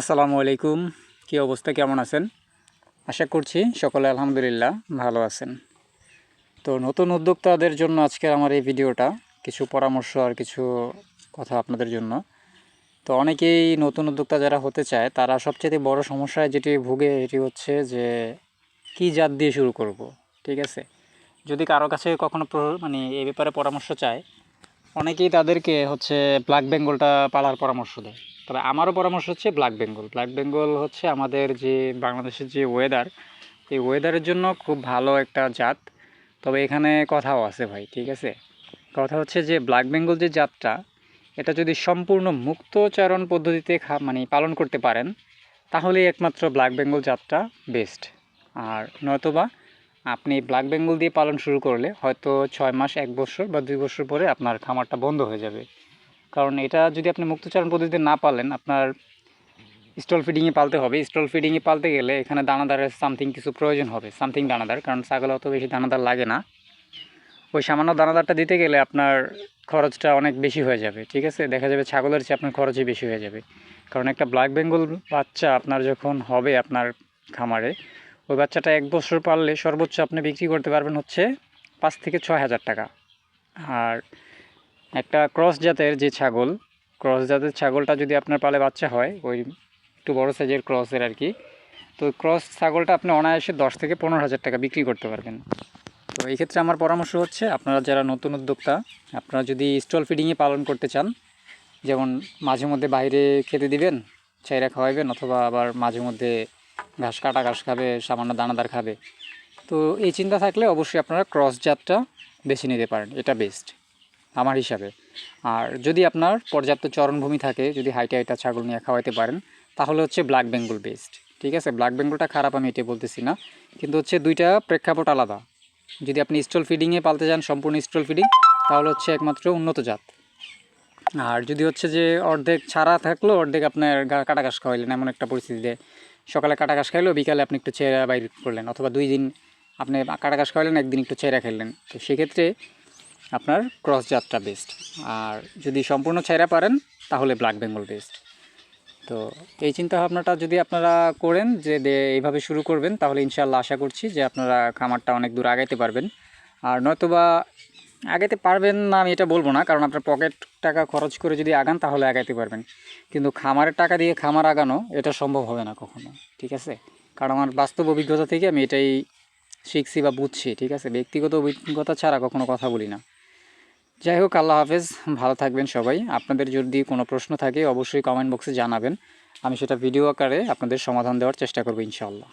আসসালামু আলাইকুম। কী অবস্থা, কেমন আছেন? আশা করছি সকলে আলহামদুলিল্লাহ ভালো আছেন। তো নতুন উদ্যোক্তাদের জন্য আজকের আমার এই ভিডিওটা কিছু পরামর্শ আর কিছু কথা আপনাদের জন্য। তো অনেকেই নতুন উদ্যোক্তা যারা হতে চায়, তারা সবচেয়ে বড় সমস্যায় যেটি ভুগে এটি হচ্ছে যে, কি জাত দিয়ে শুরু করব, ঠিক আছে? যদি কারও কাছে কখনো মানে এ ব্যাপারে পরামর্শ চায় অনেকেই তাদেরকে হচ্ছে ব্ল্যাক বেঙ্গলটা পালার পরামর্শ দেয়। তবে আমারও পরামর্শ হচ্ছে ব্ল্যাক বেঙ্গল ব্ল্যাক বেঙ্গল হচ্ছে আমাদের যে বাংলাদেশের যে ওয়েদার এই ওয়েদারের জন্য খুব ভালো একটা জাত। তবে এখানে কথাও আছে ভাই, ঠিক আছে? কথা হচ্ছে যে ব্ল্যাক বেঙ্গল যে জাতটা, এটা যদি সম্পূর্ণ মুক্তচারণ পদ্ধতিতে খা মানে পালন করতে পারেন, তাহলেই একমাত্র ব্ল্যাক বেঙ্গল জাতটা বেস্ট আর নয়তোবা আপনি ব্ল্যাক বেঙ্গল দিয়ে পালন শুরু করলে হয়তো ছয় মাস, এক বছর বা দুই বছর পরে আপনার খামারটা বন্ধ হয়ে যাবে। কারণ এটা যদি আপনি মুক্তচারণ পদ্ধতিতে না পালেন, আপনার স্টল ফিডিংয়ে পালতে হবে। স্টল ফিডিংয়ে পালতে গেলে এখানে দানাদারের সামথিং কিছু প্রয়োজন হবে সামথিং দানাদার। কারণ ছাগল অত বেশি দানাদার লাগে না। ওই সামান্য দানাদারটা দিতে গেলে আপনার খরচটা অনেক বেশি হয়ে যাবে, ঠিক আছে? দেখা যাবে ছাগলের চেয়ে আপনার খরচই বেশি হয়ে যাবে। কারণ একটা ব্ল্যাক বেঙ্গল বাচ্চা আপনার যখন হবে আপনার খামারে ওই বাচ্চাটা এক বছর পারলে সর্বোচ্চ আপনি বিক্রি করতে পারবেন হচ্ছে পাঁচ থেকে ছয় হাজার টাকা। আর একটা ক্রস জাতের যে ছাগল, ক্রস জাতের ছাগলটা যদি আপনার পালে বাচ্চা হয়, ওই একটু বড় সাইজের ক্রসের আর কি, তো ক্রস ছাগলটা আপনি অনায়াসে দশ থেকে পনেরো হাজার টাকা বিক্রি করতে পারবেন। তো এই ক্ষেত্রে আমার পরামর্শ হচ্ছে, আপনারা যারা নতুন উদ্যোক্তা, আপনারা যদি স্টল ফিডিংয়ে পালন করতে চান, যেমন মাঝে মধ্যে বাইরে খেতে দিবেন, চাইরা খাওয়াইবেন, অথবা আবার মাঝে মধ্যে ঘাস কাটা, ঘাস খাবে, সামান্য দানাদার খাবে। তো এই চিন্তা থাকলে অবশ্যই আপনারা ক্রস জাতটা বেছে নিতে পারেন, এটা বেস্ট আমার হিসাবে। আর যদি আপনার পর্যাপ্ত চরণভূমি থাকে, যদি হাইটা হাইটা ছাগল নিয়ে খাওয়াইতে পারেন, তাহলে হচ্ছে ব্ল্যাক বেঙ্গল বেস্ট ঠিক আছে? ব্ল্যাক বেঙ্গলটা খারাপ আমি এটা বলতেছি না, কিন্তু হচ্ছে দুইটা প্রেক্ষাপট আলাদা। যদি আপনি স্টল ফিডিংয়ে পালতে যান, সম্পূর্ণ স্টল ফিডিং তাহলে হচ্ছে একমাত্র উন্নত জাত। আর যদি হচ্ছে যে অর্ধেক ছাড়া থাকল, অর্ধেক আপনার কাটা, ঘাস খাওয়াইলেন, এমন একটা পরিস্থিতিতে সকালে কাটা ঘাস খাইলো বিকালে আপনি একটু চেরা বাইর করলেন অথবা দুই দিন আপনি কাটা ঘাস খাওয়াইলেন একদিন একটু চেরা খেললেন তো সেক্ষেত্রে আপনার ক্রস জাতটা বেস্ট আর যদি সম্পূর্ণ ছেঁড়া পারেন, তাহলে ব্ল্যাক বেঙ্গল বেস্ট তো এই চিন্তা ভাবনাটা যদি আপনারা করেন যে এইভাবে শুরু করবেন, তাহলে ইনশাল্লাহ আশা করছি যে আপনারা খামারটা অনেক দূর আগাইতে পারবেন। আর নয়তোবা আগাইতে পারবেন না, আমি এটা বলব না, কারণ আপনার পকেট টাকা খরচ করে যদি আগান, তাহলে আগাইতে পারবেন। কিন্তু খামারের টাকা দিয়ে খামার আগানো, এটা সম্ভব হবে না কখনো, ঠিক আছে? কারণ আমার বাস্তব অভিজ্ঞতা থেকে আমি এটাই শিখছি বা বুঝছি, ঠিক আছে? ব্যক্তিগত অভিজ্ঞতা ছাড়া কখনো কথা বলি না। যাই হোক, আল্লাহ হাফেজ, ভালো থাকবেন সবাই। আপনাদের যদি কোনো প্রশ্ন থাকে, অবশ্যই কমেন্ট বক্সে জানাবেন। আমি সেটা ভিডিও আকারে আপনাদের সমাধান দেওয়ার চেষ্টা করব, ইনশাআল্লাহ।